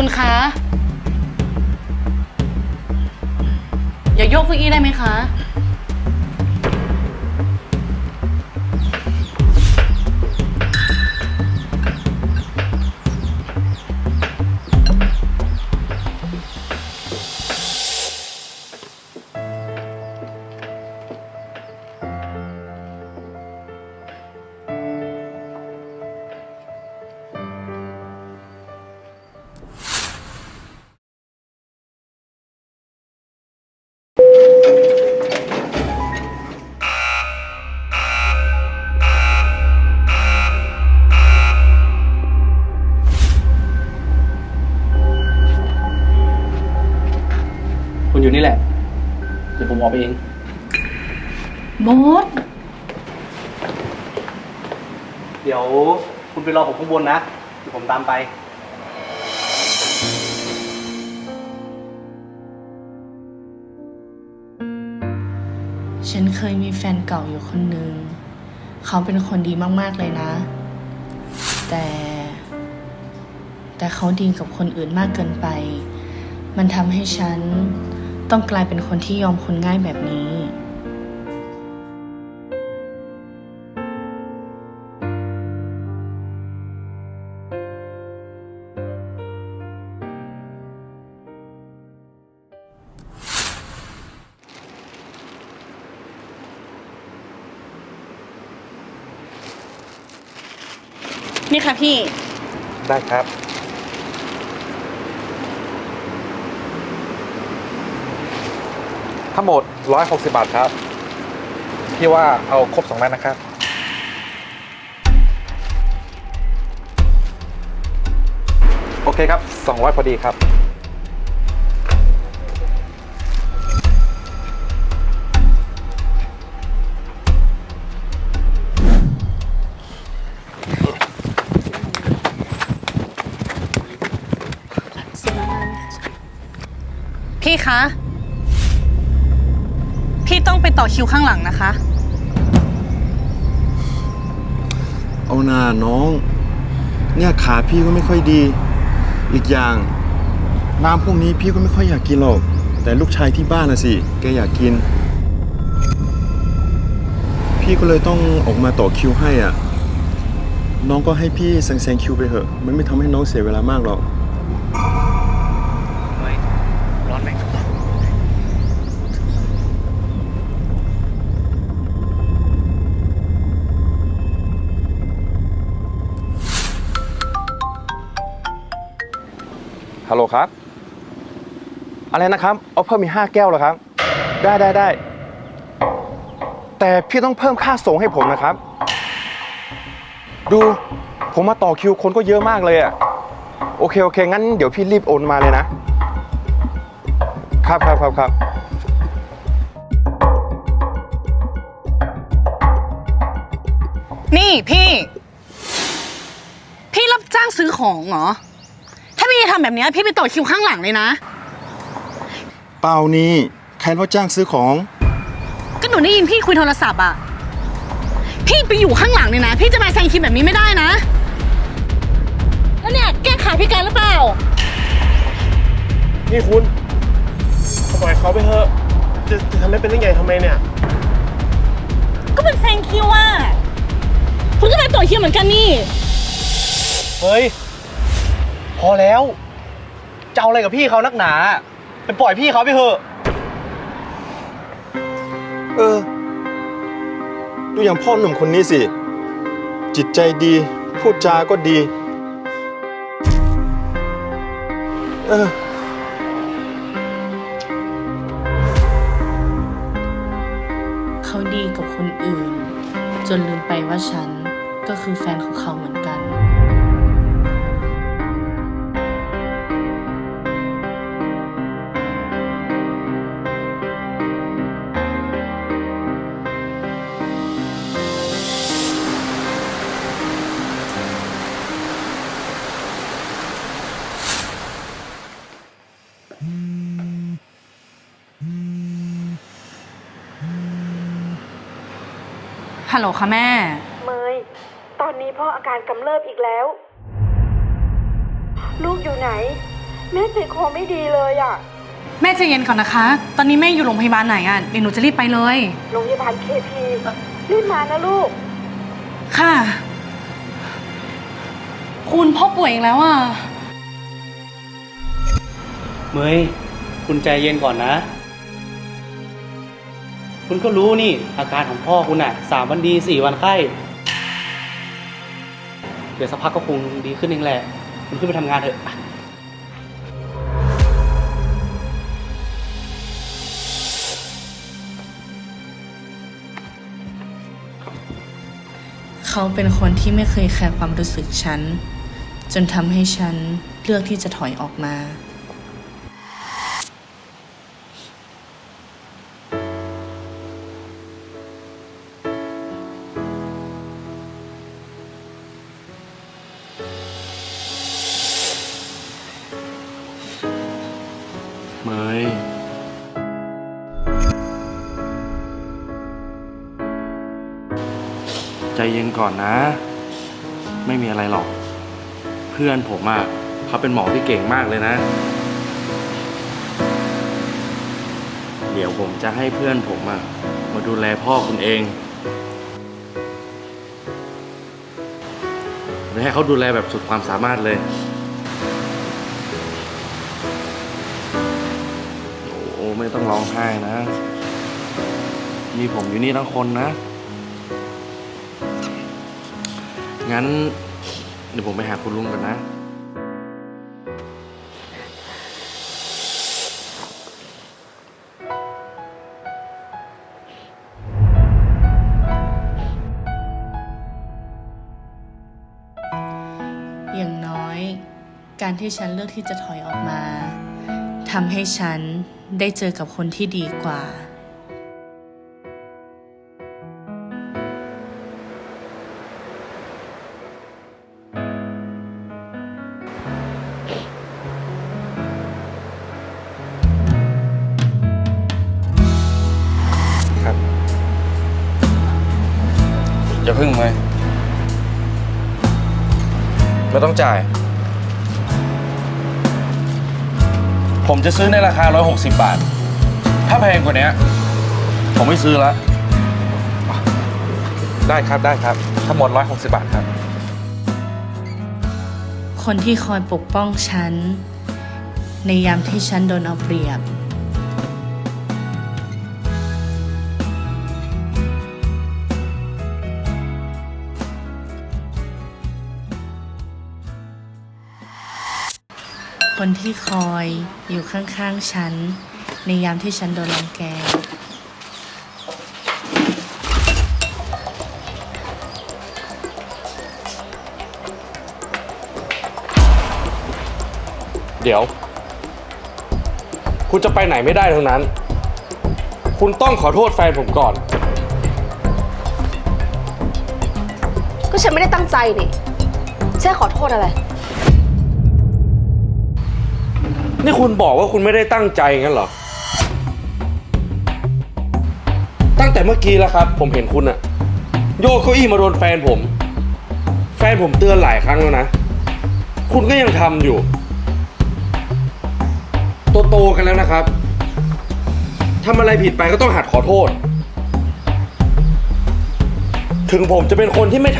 คุณคะ อย่าโยกเก้าอี้ได้ไหมคะ คุณอยู่นี่แหละ เดี๋ยวผมออกไปเองโมด เดี๋ยวคุณไปรอผมข้างบนนะ เดี๋ยวผมตามไป ฉันเคยมีแฟนเก่าอยู่คนหนึ่ง เขาเป็นคนดีมาก ๆ เลยนะ แต่ แต่เขาดีกับคนอื่นมากเกินไป มันทำให้ฉัน ต้องกลายเป็นคนที่ยอมคนง่ายแบบนี้ นี่ค่ะพี่ ได้ครับ ทั้งหมด 160 บาทครับ พี่ว่าเอาครบสองแม็ดนะครับ โอเคครับ 200 พอดีครับ พี่คะ พี่ต้องไปต่อคิวข้างหลังนะคะ เอานาน้อง เนี่ยขาพี่ก็ไม่ค่อยดี อีกอย่าง น้ำพวกนี้พี่ก็ไม่ค่อยอยากกินหรอก แต่ลูกชายที่บ้านนะสิ แกอยากกิน พี่ก็เลยต้องออกมาต่อคิวให้อะ น้องก็ให้พี่แซงๆคิวไปเถอะ มันไม่ทำให้น้องเสียเวลามากหรอกเฮ้ยร้อนไหม ฮัลโหลครับ อะไรนะครับ เอาเพิ่มอีกห้าแก้วเหรอครับ ได้ได้ได้ แต่พี่ต้องเพิ่มค่าส่งให้ผมนะครับ ดูผมมาต่อคิวคนก็เยอะมากเลยอะโอเคโอเค งั้นเดี๋ยวพี่รีบโอนมาเลยนะ ครับครับครับครับนี่พี่ พี่รับจ้างซื้อของเหรอำแบบเนี้ยพี่ไปต่อคิวข้างหลังเลยนะ เปล่านี่ใครว่าจ้างซื้อของ ก็หนูได้ยินพี่คุยโทรศัพท์อะพี่ไปอยู่ข้างหลังเลยนะ พี่จะมาแซงคิวแบบนี้ไม่ได้นะ แล้วเนี่ยแก้ขายพี่การหรือเปล่า นี่คุณปล่อยเขาไปเถอะ จะจะทำได้เป็นยังไงทำไมเนี่ย ก็เป็นแซงคิวอะคุณก็ไปต่อคิวเหมือนกันนี่ เฮ้ย พอแล้ว จะเอาอะไรกับพี่เขานักหนาไปปล่อยพี่เขาไปเถอะเออ ดูอย่างพ่อหนุ่มคนนี้สิ จิตใจดี พูดจาก็ดี เออ เขาดีกับคนอื่น จนลืมไปว่าฉันก็คือแฟนของเขาเหมือนกัน ฮัลโหลค่ะแม่ เมย ตอนนี้พ่ออาการกำเริบอีกแล้ว ลูกอยู่ไหน แม่ใจคอไม่ดีเลยอะแม่ใจเย็นก่อนนะคะ ตอนนี้แม่อยู่โรงพยาบาลไหนอะเดี๋ยวหนูจะรีบไปเลย โรงพยาบาลเคพีรีบมานะลูก ค่ะ คุณพ่อป่วยอีกแล้วอะ เมย คุณใจเย็นก่อนนะ คุณก็รู้นี่อาการของพ่อคุณอะสามวันดีสี่วันไข้ เดี๋ยวสักพักก็คงดีขึ้นเองแหละ คุณขึ้นไปทำงานเถอะไปเขาเป็นคนที่ไม่เคยแคร์ความรู้สึกฉัน จนทำให้ฉันเลือกที่จะถอยออกมา ใจเย็นก่อนนะ ไม่มีอะไรหรอก เพื่อนผมอะเขาเป็นหมอที่เก่งมากเลยนะ เดี๋ยวผมจะให้เพื่อนผมอะมาดูแลพ่อคุณเองและให้เขาดูแลแบบสุดความสามารถเลยโอ้ไม่ต้องร้องไห้นะ มีผมอยู่นี่ทั้งคนนะ งั้น เดี๋ยวผมไปหาคุณลุงกันนะ อย่างน้อย การที่ฉันเลือกที่จะถอยออกมาทำให้ฉันได้เจอกับคนที่ดีกว่า อย่าพึ่งเลยไม่ต้องจ่าย ผมจะซื้อในราคา 160 บาท ถ้าแพงกว่านี้ผมไม่ซื้อแล้วได้ครับได้ครับ ทั้งหมด 160 บาทครับ คนที่คอยปกป้องฉัน ในยามที่ฉันโดนเอาเปรียบ คนที่คอยอยู่ข้างๆฉัน ในยามที่ฉันโดนรังแก เดี๋ยว คุณจะไปไหนไม่ได้ทั้งนั้น คุณต้องขอโทษแฟนผมก่อน ก็ฉันไม่ได้ตั้งใจนี่แช่ขอโทษอะไร นี่คุณบอกว่าคุณไม่ได้ตั้งใจงั้นเหรอ ตั้งแต่เมื่อกี้แล้วครับ ผมเห็นคุณอะโยกเก้าอี้มาโดนแฟนผม แฟนผมเตือนหลายครั้งแล้วนะ คุณก็ยังทำอยู่ โตๆกันแล้วนะครับทำอะไรผิดไปก็ต้องหัดขอโทษ ถึงผมจะเป็นคนที่ไม่ทำ